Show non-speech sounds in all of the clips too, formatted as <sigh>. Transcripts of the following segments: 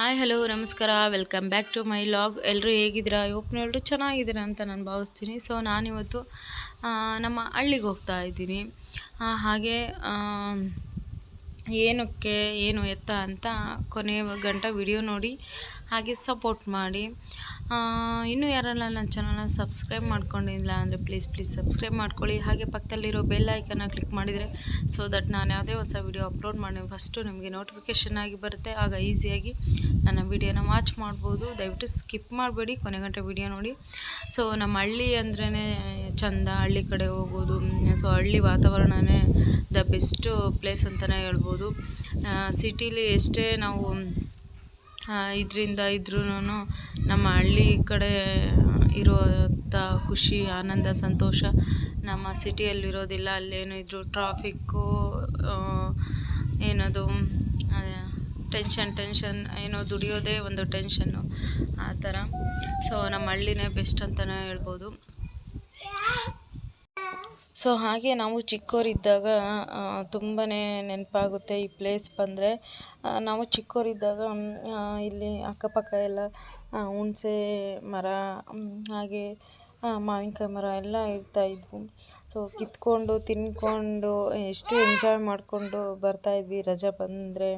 Hi, hello, ನಮಸ್ಕಾರ. Welcome back to my vlog ಎಲ್ಲರೂ ಹೇಗಿದ್ದೀರಾ? ಇವತ್ತು ಎಲ್ಲರೂ ಚೆನ್ನಾಗಿದ್ದೀರಾ ಅಂತ ನಾನು ಭಾವಿಸ್ತೀನಿ. ಸೊ ನಾನಿವತ್ತು ನಮ್ಮ ಹಳ್ಳಿಗೆ ಹೋಗ್ತಾ ಇದ್ದೀನಿ. ಹಾಗೆ ಏನಕ್ಕೆ, ಏನು ಎತ್ತ ಅಂತ ಕೊನೆಯ ಗಂಟ ವಿಡಿಯೋ ನೋಡಿ ಹಾಗೆ ಸಪೋರ್ಟ್ ಮಾಡಿ. ಇನ್ನೂ ಯಾರೆಲ್ಲ ನನ್ನ ಚಾನಲ್ನ ಸಬ್ಸ್ಕ್ರೈಬ್ ಮಾಡ್ಕೊಂಡಿಲ್ಲ ಅಂದರೆ ಪ್ಲೀಸ್ ಪ್ಲೀಸ್ ಸಬ್ಸ್ಕ್ರೈಬ್ ಮಾಡ್ಕೊಳ್ಳಿ. ಹಾಗೆ ಪಕ್ಕದಲ್ಲಿರೋ ಬೆಲ್ ಐಕನ್ನ ಕ್ಲಿಕ್ ಮಾಡಿದರೆ ಸೊ ದಟ್ ನಾನು ಯಾವುದೇ ಹೊಸ ವಿಡಿಯೋ ಅಪ್ಲೋಡ್ ಮಾಡಿ ಫಸ್ಟು ನಿಮಗೆ ನೋಟಿಫಿಕೇಷನ್ ಆಗಿ ಬರುತ್ತೆ. ಆಗ ಈಸಿಯಾಗಿ ನನ್ನ ವಿಡಿಯೋನ ವಾಚ್ ಮಾಡ್ಬೋದು. ದಯವಿಟ್ಟು ಸ್ಕಿಪ್ ಮಾಡಬೇಡಿ, ಕೊನೆ ಗಂಟೆ ವಿಡಿಯೋ ನೋಡಿ. ಸೊ ನಮ್ಮ ಹಳ್ಳಿ ಅಂದ್ರೇ ಚಂದ, ಹಳ್ಳಿ ಕಡೆ ಹೋಗೋದು. ಸೊ ಹಳ್ಳಿ ವಾತಾವರಣನೇ ದ ಬೆಸ್ಟು ಪ್ಲೇಸ್ ಅಂತಲೇ ಹೇಳ್ಬೋದು. ಸಿಟೀಲಿ ಎಷ್ಟೇ ನಾವು ಇದರಿಂದ ಇದ್ರೂ ನಮ್ಮ ಹಳ್ಳಿ ಕಡೆ ಇರೋಂಥ ಖುಷಿ, ಆನಂದ, ಸಂತೋಷ ನಮ್ಮ ಸಿಟಿಯಲ್ಲಿರೋದಿಲ್ಲ. ಅಲ್ಲೇನು ಇದ್ದರೂ ಟ್ರಾಫಿಕ್ಕು ಏನದು ಟೆನ್ಷನ್ ಟೆನ್ಷನ್ ಏನೋ ದುಡಿಯೋದೇ ಒಂದು ಟೆನ್ಷನ್ನು ಆ ಥರ. ಸೊ ನಮ್ಮ ಹಳ್ಳಿನೇ ಬೆಸ್ಟ್ ಅಂತಲೇ ಹೇಳ್ಬೋದು. ಸೊ ಹಾಗೆ ನಾವು ಚಿಕ್ಕವರಿದ್ದಾಗ ತುಂಬಾ ನೆನಪಾಗುತ್ತೆ ಈ ಪ್ಲೇಸ್ ಬಂದರೆ. ನಾವು ಚಿಕ್ಕವರಿದ್ದಾಗ ಇಲ್ಲಿ ಅಕ್ಕಪಕ್ಕ ಎಲ್ಲ ಹುಣಸೆ ಮರ ಹಾಗೆ ಮಾವಿನಕಾಯಿ ಮರ ಎಲ್ಲ ಇರ್ತಾಯಿದ್ವು ಸೊ ಕಿತ್ಕೊಂಡು, ತಿನ್ಕೊಂಡು, ಎಷ್ಟು ಎಂಜಾಯ್ ಮಾಡಿಕೊಂಡು ಬರ್ತಾಯಿದ್ವಿ ರಜೆ ಬಂದರೆ.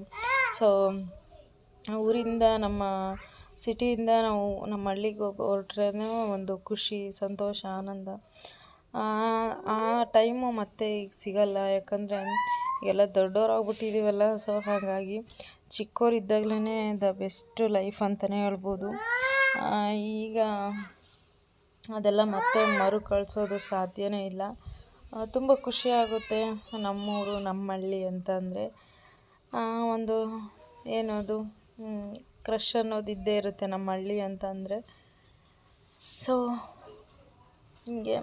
ಸೊ ಊರಿಂದ ನಮ್ಮ ಸಿಟಿಯಿಂದ ನಾವು ನಮ್ಮ ಹಳ್ಳಿಗೆ ಹೋಗಿ ಹೊರಟ್ರೇ ಒಂದು ಖುಷಿ, ಸಂತೋಷ, ಆನಂದ. ಆ ಟೈಮು ಮತ್ತೆ ಈಗ ಸಿಗಲ್ಲ. ಯಾಕಂದರೆ ಎಲ್ಲ ದೊಡ್ಡವರಾಗ್ಬಿಟ್ಟಿದ್ದೀವಲ್ಲ ಸೊ ಹಾಗಾಗಿ ಚಿಕ್ಕವರಿದ್ದಾಗಲೇ ದ ಬೆಸ್ಟ್ ಲೈಫ್ ಅಂತಲೇ ಹೇಳ್ಬೋದು. ಈಗ ಅದೆಲ್ಲ ಮತ್ತೆ ಮರುಕಳಿಸೋದು ಸಾಧ್ಯವೇ ಇಲ್ಲ. ತುಂಬ ಖುಷಿಯಾಗುತ್ತೆ ನಮ್ಮೂರು ನಮ್ಮ ಹಳ್ಳಿ ಅಂತಂದರೆ ಒಂದು ಏನದು ಕ್ರಶ್ ಅನ್ನೋದು ಇದ್ದೇ ಇರುತ್ತೆ ನಮ್ಮ ಹಳ್ಳಿ ಅಂತಂದರೆ ಸೊ ಹೀಗೆ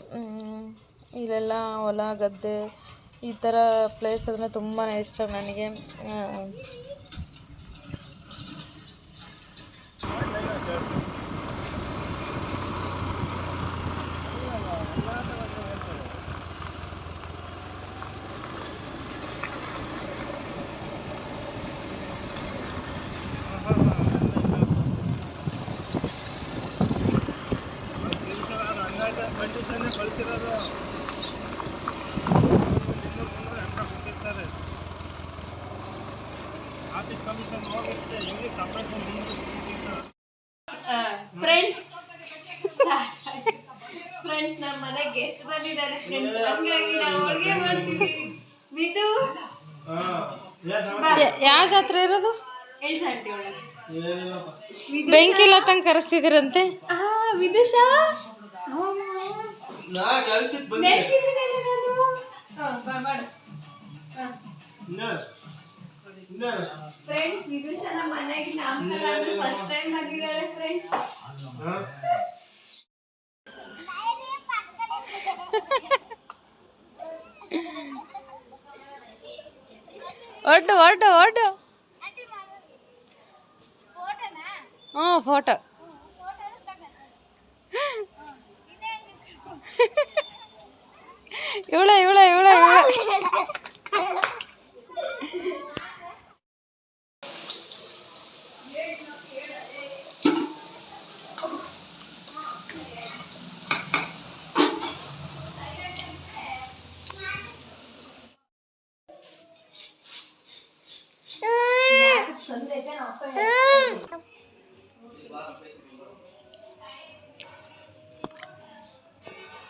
ಇಲ್ಲೆಲ್ಲ ಹೊಲ ಗದ್ದೆ ಈ ಥರ ಪ್ಲೇಸ್ ಅಂದರೆ ತುಂಬಾ ಇಷ್ಟ ನನಗೆ ಆ, ಫ್ರೆಂಡ್ಸ್ ಫ್ರೆಂಡ್ಸ್ ನಮ್ಮ ಮನೆ ಗೆಸ್ಟ್ ಬಂದಿದ್ದಾರೆ ಫ್ರೆಂಡ್ಸ್ ಹಂಗಾಗಿ ನಾವು ಅಡುಗೆ ಮಾಡ್ತೀವಿ ವಿದು ಯಾವ ಜಾತ್ರೆ ಇರೋದು ಎಳ್ಸ ಆಂಟಿ ಒಳಗೆ ಬೆಂಕಿ ಇಲ್ಲ ತಂಗ ಕರೆಸ್ತಿದ್ದೀರಂತೆ ವಿದುಷಾ? ಫ್ರೆಂಡ್ಸ್ ವಿದುಷಾ ನಮ್ಮ ಮನೆಗೆ ನಾಮಕರಣ ಫಸ್ಟ್ ಟೈಮ್ ಫ್ರೆಂಡ್ಸ್ ஆ ஃபோட்டோ <laughs> இவ்வளோ இவ்வளோ இவ்வளோ இவ்வளோ <laughs>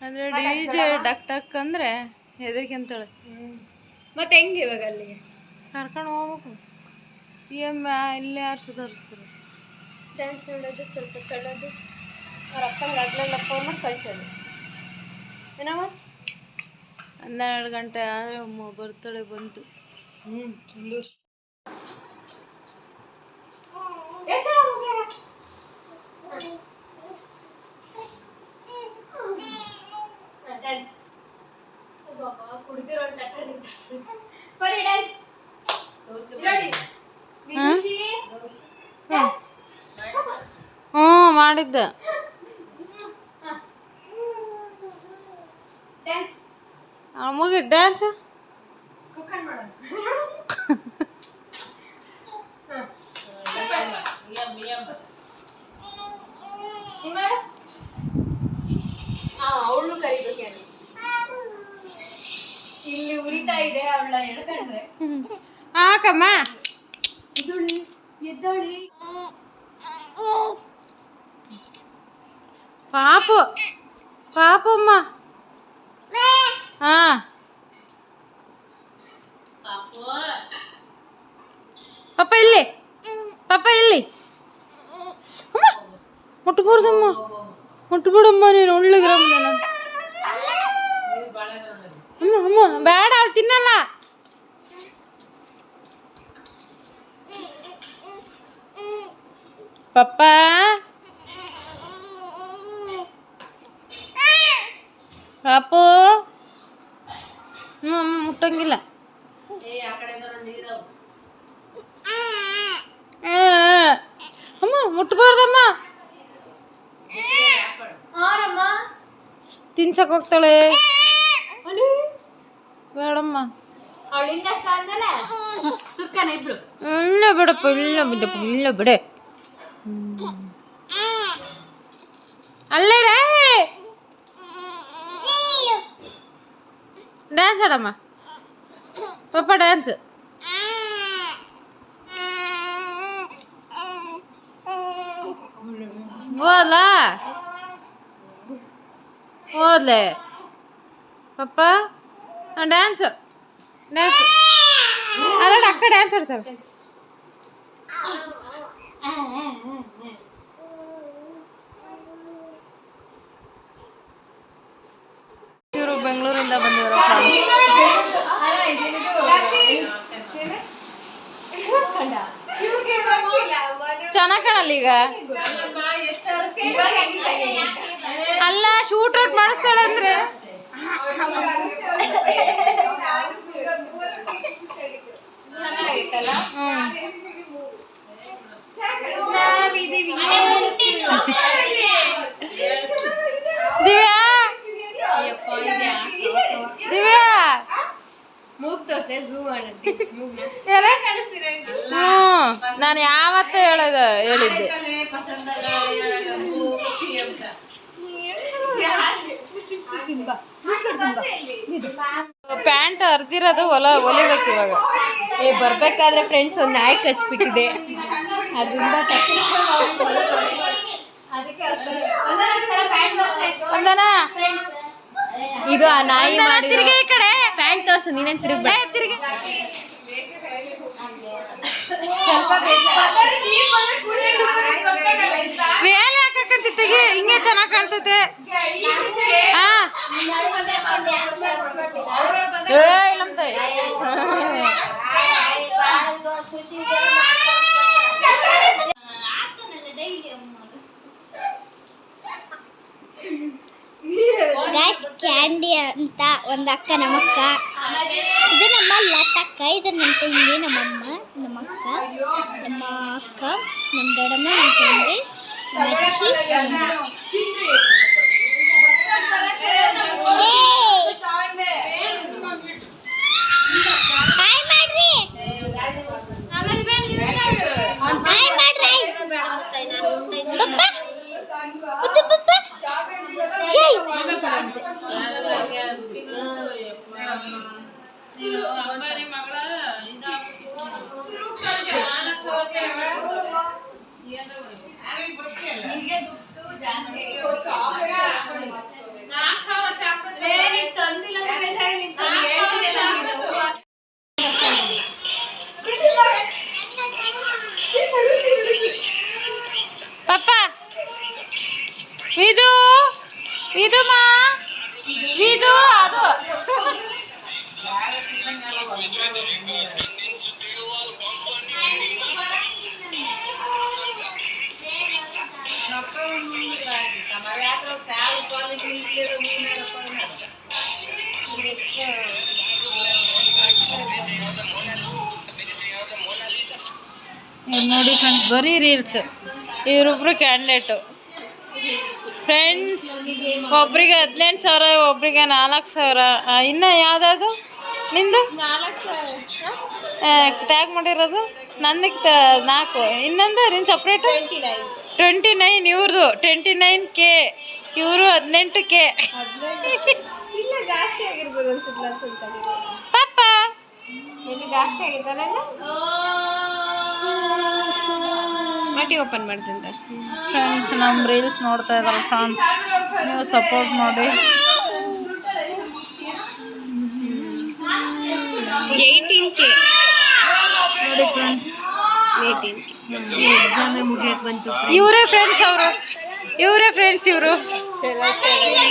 ಅಂದ್ರೆ ಡಿಜೆ ಡಕ್ ಟಕ್ ಅಂದ್ರೆ ಹೆದರಿಕೆ ಅಂತಾಳೆ. ಮತ್ತೆ ಹೆಂಗೆ ಇವಾಗ ಅಲ್ಲಿಗೆ ಕರ್ಕೊಂಡು ಹೋಗ್ಬೇಕು. ಎಮ್ಮ ಇಲ್ಲೇ ಯಾರು ಸುಧಾರಿಸ್ತಾರೆ ಡ್ಯಾನ್ಸ್ ಹೇಳೋದು ಸ್ವಲ್ಪ ಕಳೋದು. ಅವ್ರ ಅಪ್ಪಂಗೆ ಆಗ್ಲಿಲ್ಲಪ್ಪ ಫೋನ್ ಮಾಡಿ ಕಳ್ಸೋದು. ಏನವ ಹನ್ನೆರಡು ಗಂಟೆ ಆದರೆ ಬರ್ತಡೆ ಬಂತು. पर ये डांस ನೋಡಿ ವಿದುಷಿ ಡಾನ್ಸ್ ಹ್ಮ್ ಮಾಡಿದ್ದೆ ಡ್ಯಾನ್ಸ್ ಮುಗಿ ಡ್ಯಾನ್ಸ್ ಉರಿತಾ ಇದೆ ಅವಳ ಎಳ್ಕೊಂಡ್ರೆ ಹಾಕಮ್ಮ ಎದ್ದೊಳಿ ಎದ್ದೊಳಿ ಪಾಪು ಪಾಪಮ್ಮ ಹಾ ಪಾಪ ಇಲ್ಲಿ ಪಾಪ ಇಲ್ಲಿ ಅಮ್ಮ ಮುಟ್ಬಾರ್ದಮ್ಮ ಮುಟ್ಬಿಡಮ್ಮ ನೀನು ಒಳ್ಳೆಗಿರಮ್ಮ ಅಮ್ಮ ಅಮ್ಮ ಬೇಡ ಅವ್ಳು ತಿನ್ನಲ್ಲ. ಪಪ್ಪ. ಪಾಪು. ಹ್ಞೂ ಅಮ್ಮ ಮುಟ್ಟಂಗಿಲ್ಲ. ಅಮ್ಮ ಮುಟ್ಬಾರ್ದಮ್ಮ. ಆರಮ್ಮ. ತಿನ್ಸಕ್ ಹೋಗ್ತಾಳೆ. ಬೇಡಮ್ಮ ಅವಳಿಂದ ಅಷ್ಟ ಆದ್ಮೇಲೆ ತುಕ್ಕನ ಇಬ್ರು ಇಲ್ಲ ಬಿಡಪ್ಪ ಇಲ್ಲ ಬಿಡಪ್ಪ ಇಲ್ಲ ಬಿಡೆ ಅಲ್ಲೇ ರೇ ಡ್ಯಾನ್ಸ್ ಆಡಮ್ಮ ಪಾಪ ಡ್ಯಾನ್ಸ್ ಓದ್ಲ ಓದ್ಲೆ ಪಪ್ಪ ಡ್ಯಾನ್ಸ್ ಡ್ಯಾನ್ಸ್ ಅಲ್ಲ ಅಕ್ಕ ಡ್ಯಾನ್ಸ್ ಆಡ್ತಾರೆ ಇವರು ಬೆಂಗಳೂರಿಂದ ಕೂಸ್ಕೊಂಡ ಚೆನ್ನಾಗಿ ಕಾಣಲ್ಲ ಈಗ? ಅಲ್ಲ ಶೂಟ್ ಔಟ್ ಮಾಡಿಸ್ತಾಳೆ ಅಂದ್ರೆ. ಚೆನ್ನಾಗಿತ್ತಲ್ಲ? ಹ್ಮ್ ನಾವಿದೀವಿ ದಿವ್ಯಾ? ಯಪ್ಪ ಇದೆ ದಿವ್ಯಾ? ಮೂಗ್ ತೋರ್ಸೆ ಝೂಮ್ ಮಾಡಂತಿ ಮೂಗ್ನ. ಹ್ಮ್ ನಾನು ಯಾವತ್ತೂ ಹೇಳದ ಹೇಳಿದ್ದೆ. ಪ್ಯಾಂಟ್ ಅರ್ದಿರೋದು ಹೊಲ ಹೊಲಿಬೇಕು ಇವಾಗ. ಏ ಬರ್ಬೇಕಾದ್ರೆ ಫ್ರೆಂಡ್ಸ್ ಒಂದು ನಾಯಿ ಕಚ್ಬಿಟ್ಟಿದೆ. ಅದರಿಂದ ಒಂದನ ಇದು ಆ ನಾಯಿ ತಿರ್ಗಿ ಈ ಕಡೆ. ಪ್ಯಾಂಟ್ ತೋರ್ಸು ನೀನೇನ್ ತಿರುಗಿ ತಿರ್ಗಿ. ವೇಲೆ ಹಾಕಕ್ಕಂತಿ ತೆಗಿ ಹಿಂಗೆ ಚೆನ್ನಾಗಿ ಕಾಣ್ತೈತೆ. ಹಾ ಏ ಇಲ್ಲಮ್ಮ ತಾಯಿ ಗಾಯ್ಸ್ ಕ್ಯಾಂಡಿ ಅಂತ ಒಂದು ಅಕ್ಕ ನಮ್ಮಕ್ಕ. ಇದು ನಮ್ಮ ಲತಕ್ಕ, ಇದು ನಮ್ಮ ತಂಗಿ, ನಮ್ಮಮ್ಮ ನಮ್ಮ ಅಕ್ಕ ನಮ್ಮ ಅಕ್ಕ ನಮ್ಮ ದೊಡ್ಡಮ್ಮ ನಮ್ಮ ತಂಗಿ ನಮ್ಮ ಅಜ್ಜಿ. ನೋಡಿ ಫ್ರೆಂಡ್ಸ್ ಬರೀ ರೀಲ್ಸ್ ಇವರೊಬ್ರು ಕ್ಯಾಂಡಿಡೇಟು ಫ್ರೆಂಡ್ಸ್ ಒಬ್ರಿಗೆ ಹದಿನೆಂಟು ಸಾವಿರ ಒಬ್ರಿಗೆ ನಾಲ್ಕು ಸಾವಿರ. ಇನ್ನು ಇನ್ನ ಯಾವ್ದಾದ್ರು? ನಿಂದು? ಟ್ಯಾಗ್ ಮಾಡಿರೋದು? ನಂದಕ್ಕೆ ನಾಲ್ಕು. ಇನ್ನೊಂದು ನಿನ್ನ ಸಪ್ರೇಟ್ ಟ್ವೆಂಟಿ ನೈನ್ ಇವ್ರದು. ಟ್ವೆಂಟಿ ನೈನ್ ಕೆ ಇವರು ಹದಿನೆಂಟಕ್ಕೆ. ಇಲ್ಲ ಜಾಸ್ತಿ ಆಗಿರ್ಬೋದು ಅನ್ಸುತ್ತೆ ಅಂತ ಪಾಪ. ಜಾಸ್ತಿ ಆಗಿದ್ದಾನೆ ಮಟಿ ಓಪನ್ ಮಾಡ್ತೀನಿ ಫ್ರೆಂಡ್ಸ್ ನಮ್ಮ ರೀಲ್ಸ್ ನೋಡ್ತಾ ಇದ್ದಾರೆ ಫ್ರೆಂಡ್ಸ್ ನೀವು ಸಪೋರ್ಟ್ ಮಾಡಿ. ಏಯ್ಟೀನ್ ಕೆ ನೋಡಿ ಫ್ರೆಂಡ್ಸ್. ಏಯ್ಟೀನ್ ಕೆ ಎಕ್ಸಾಮೇ ಮುಗಿಯಕ್ಕೆ ಬಂತು ಇವರೇ ಫ್ರೆಂಡ್ಸ್ ಅವರು. ಇವರೇ ಫ್ರೆಂಡ್ಸ್ ಇವರು. ಚಲೋ ಚಲೋ.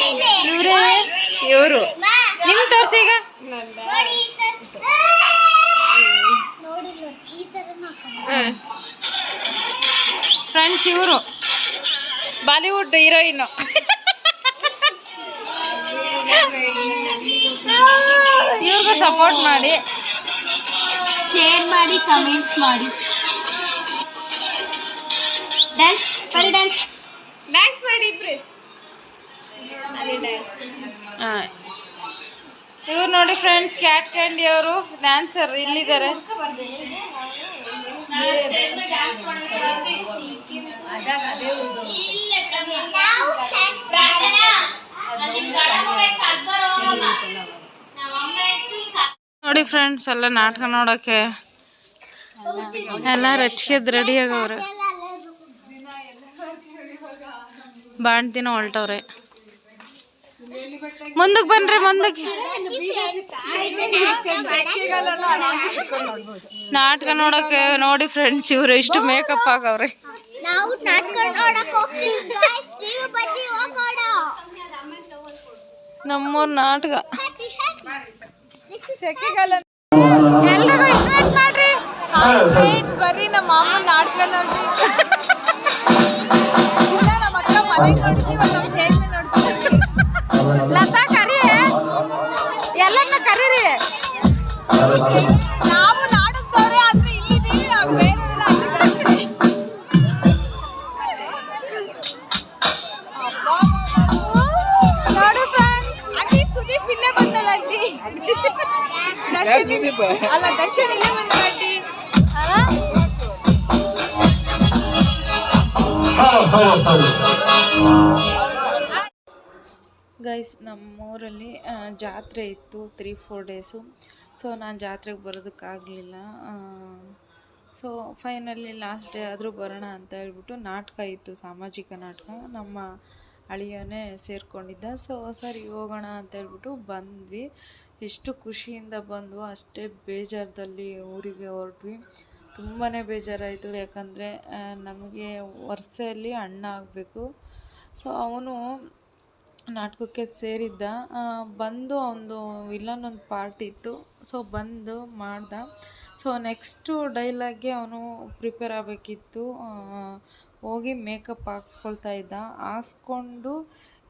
ಇವರೇ ಇವರು ನಿಮ್ ತೋರ್ಸಿ ಈಗ. ಫ್ರೆಂಡ್ಸ್ ಇವರು. Bollywood heroine. ಇವ್ರಿಗೂ ಸಪೋರ್ಟ್ ಮಾಡಿ. ಶೇರ್ ಮಾಡಿ ಕಮೆಂಟ್ಸ್ ಮಾಡಿ. ಡ್ಯಾನ್ಸ್ ಬರೀ ಡ್ಯಾನ್ಸ್ ಡ್ಯಾನ್ಸ್ ಮಾಡಿ ಇಬ್ರು. ಇವ್ರು ನೋಡಿ ಫ್ರೆಂಡ್ಸ್ ಕ್ಯಾಟ್ ಕ್ಯಾಂಡಿ ಅವರು ಡ್ಯಾನ್ಸರ್ ಇಲ್ಲಿದ್ದಾರೆ. ನೋಡಿ ಫ್ರೆಂಡ್ಸ್ ಎಲ್ಲ ನಾಟಕ ನೋಡೋಕೆ ಎಲ್ಲ ರಚಿಕೆದ್ ರೆಡಿ ಆಗವ್ರೆ. ಬಾಣ್ತಿನ ಹೊಲ್ಟವ್ರೆ. ಮುಂದಕ್ಕೆ ಬನ್ರಿ ಮುಂದಕ್ಕೆ. ನಾಟಕ ನೋಡಕ್ಕೆ ನೋಡಿ ಫ್ರೆಂಡ್ಸ್ ಇವ್ರು ಇಷ್ಟು ಮೇಕಪ್ ಆಗವ್ರಿ. ನಮ್ಮೂರ್ ನಾಟಕ. ಎಲ್ರಿಗೂ ಇನ್ವೈಟ್ ಮಾಡ್ರಿ. ಬರ್ರಿ ನಮ್ಮ ಅಮ್ಮ ನಾಟಕ ನೋಡ್ರಿ ನಮ್ಮ ಅಕ್ಕ ಮನೆಗೆ ನೋಡಿದ್ವಿ ನೋಡ್ತೀವಿ ಗೈಸ್ ನಮ್ಮೂರಲ್ಲಿ ಜಾತ್ರೆ ಇತ್ತು ತ್ರೀ ಫೋರ್ ಡೇಸು ಸೊ ನಾನು ಜಾತ್ರೆಗೆ ಬರೋದಕ್ಕಾಗಲಿಲ್ಲ. ಸೊ ಫೈನಲಿ ಲಾಸ್ಟ್ ಡೇ ಆದರೂ ಬರೋಣ ಅಂತ ಹೇಳ್ಬಿಟ್ಟು ನಾಟಕ ಇತ್ತು, ಸಾಮಾಜಿಕ ನಾಟಕ. ನಮ್ಮ ಅಳಿಯನೇ ಸೇರಿಕೊಂಡಿದ್ದ. ಸೊ ಸರಿ, ಹೋಗೋಣ ಅಂತ ಹೇಳ್ಬಿಟ್ಟು ಬಂದ್ವಿ. ಎಷ್ಟು ಖುಷಿಯಿಂದ ಬಂದ್ವು, ಅಷ್ಟೇ ಬೇಜಾರದಲ್ಲಿ ಊರಿಗೆ ಹೊರಟ್ವಿ. ತುಂಬಾ ಬೇಜಾರಾಯಿತು, ಯಾಕಂದರೆ ನಮಗೆ ವರ್ಷದಲ್ಲಿ ಅಣ್ಣ ಆಗಬೇಕು. ಸೊ ಅವನು ನಾಟಕಕ್ಕೆ ಸೇರಿದ್ದ ಬಂದು ಒಂದು ವಿಲನ್ ಒಂದು ಪಾರ್ಟ್ ಇತ್ತು. ಸೊ ಬಂದು ಮಾಡ್ದ. ಸೊ ನೆಕ್ಸ್ಟು ಡೈಲಾಗ್ಗೆ ಅವನು ಪ್ರಿಪೇರ್ ಆಗಬೇಕಿತ್ತು. ಹೋಗಿ ಮೇಕಪ್ ಹಾಕ್ಸ್ಕೊಳ್ತಾ ಇದ್ದ. ಹಾಕ್ಸ್ಕೊಂಡು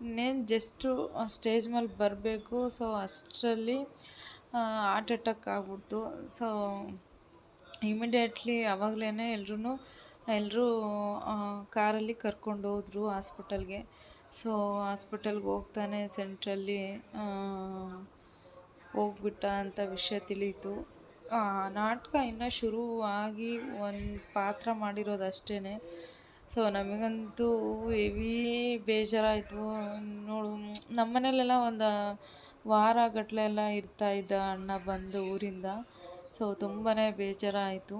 ಇನ್ನೇನು ಜಸ್ಟು ಸ್ಟೇಜ್ ಮೇಲೆ ಬರಬೇಕು. ಸೊ ಅಷ್ಟರಲ್ಲಿ ಹಾರ್ಟ್ ಅಟ್ಯಾಕ್ ಆಗ್ಬಿಡ್ತು. ಸೊ ಇಮಿಡಿಯೇಟ್ಲಿ ಆವಾಗಲೇ ಎಲ್ರೂ ಎಲ್ಲರೂ ಕಾರಲ್ಲಿ ಕರ್ಕೊಂಡು ಹೋದ್ರು ಹಾಸ್ಪಿಟಲ್ಗೆ ಸೊ ಹಾಸ್ಪಿಟಲ್ಗೆ ಹೋಗ್ತಾನೆ ಸೆಂಟ್ರಲ್ಲಿ ಹೋಗ್ಬಿಟ್ಟ ಅಂತ ವಿಷಯ ತಿಳಿಯಿತು. ನಾಟಕ ಇನ್ನೂ ಶುರುವಾಗಿ ಒಂದು ಪಾತ್ರ ಮಾಡಿರೋದು ಅಷ್ಟೇ ಸೊ ನಮಗಂತೂ ಹೆವಿ ಬೇಜಾರಾಯಿತು. ನೋಡು ನಮ್ಮನೇಲೆಲ್ಲ ಒಂದು ವಾರ ಗಟ್ಟಲೆ ಎಲ್ಲ ಇರ್ತಾ ಇದ್ದ ಅಣ್ಣ ಬಂದು ಊರಿಂದ. ಸೊ ತುಂಬಾ ಬೇಜಾರಾಯಿತು.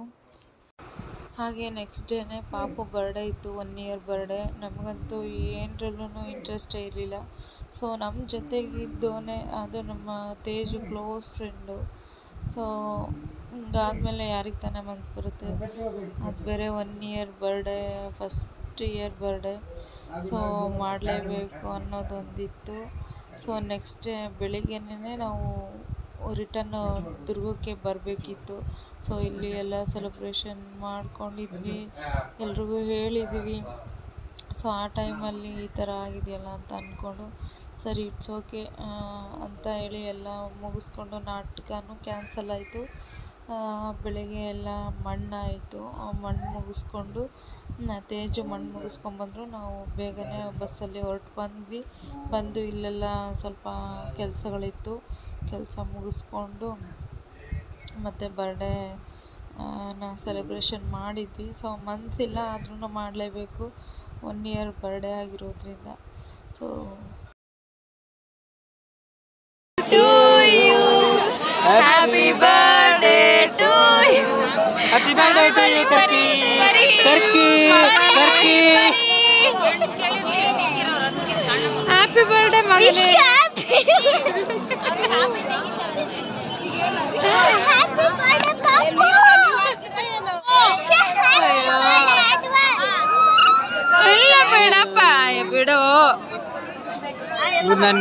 ಹಾಗೆ ನೆಕ್ಸ್ಟ್ ಡೇನೇ ಪಾಪು ಬರ್ಡೇ ಇತ್ತು ಒನ್ ಇಯರ್ ಬರ್ಡೇ ನಮಗಂತೂ ಏನರಲ್ಲೂ ಇಂಟ್ರೆಸ್ಟೇ ಇರಲಿಲ್ಲ. ಸೊ ನಮ್ಮ ಜೊತೆಗಿದ್ದೋನೆ ಅದು ನಮ್ಮ ತೇಜು ಕ್ಲೋಸ್ ಫ್ರೆಂಡು ಸೊ ಹಿಂಗಾದ್ಮೇಲೆ ಯಾರಿಗೆ ತಾನೇ ಮನ್ಸು ಬರುತ್ತೆ? ಅದು ಬೇರೆ one year birthday first year birthday so ಮಾಡಲೇಬೇಕು ಅನ್ನೋದೊಂದಿತ್ತು. ಸೊ ನೆಕ್ಸ್ಟ್ ಡೇ ಬೆಳಿಗ್ಗೆನೇ ನಾವು ರಿಟರ್ನ್ ದುರ್ಗಕ್ಕೆ ಬರಬೇಕಿತ್ತು. ಸೊ ಇಲ್ಲಿ ಎಲ್ಲ ಸೆಲೆಬ್ರೇಷನ್ ಮಾಡ್ಕೊಂಡಿದ್ವಿ. ಎಲ್ರಿಗೂ ಹೇಳಿದ್ವಿ. ಸೊ ಆ ಟೈಮಲ್ಲಿ ಈ ಥರ ಆಗಿದೆಯಲ್ಲ ಅಂತ ಅಂದ್ಕೊಂಡು ಸರಿ ಇಟ್ಸ್ ಓಕೆ ಅಂತ ಹೇಳಿ ಎಲ್ಲ ಮುಗಿಸ್ಕೊಂಡು ನಾಟಕನೂ ಕ್ಯಾನ್ಸಲ್ ಆಯಿತು. ಬೆಳಗ್ಗೆ ಎಲ್ಲ ಮಣ್ಣಾಯಿತು. ಮಣ್ಣು ಮುಗಿಸ್ಕೊಂಡು ತೇಜು ಮಣ್ಣು ಮುಗಿಸ್ಕೊಂಡ್ಬಂದ್ರು ನಾವು ಬೇಗನೆ ಬಸ್ಸಲ್ಲಿ ಹೊರಟು ಬಂದ್ವಿ. ಬಂದು ಇಲ್ಲೆಲ್ಲ ಸ್ವಲ್ಪ ಕೆಲಸಗಳಿತ್ತು. ಕೆಲಸ ಮುಗಿಸ್ಕೊಂಡು ಮತ್ತು ಬರ್ಡೇ ನಾ ಸೆಲೆಬ್ರೇಷನ್ ಮಾಡಿದ್ವಿ. ಸೊ ಮನಸ್ಸಿಲ್ಲ ಆದ್ರೂ ಮಾಡಲೇಬೇಕು. ಒನ್ ಇಯರ್ ಬರ್ಡೇ ಆಗಿರೋದ್ರಿಂದ. So happy birthday to you ಕರ್ಕಿ ಕರ್ಕಿ ಕರ್ಕಿ ಹ್ಯಾಪಿ ಬರ್ಡೇ ಮಗನೇ ಇಲ್ಲ ಬೇಡಪ್ಪ ಬಿಡು ಇವ್ರು ನಾನು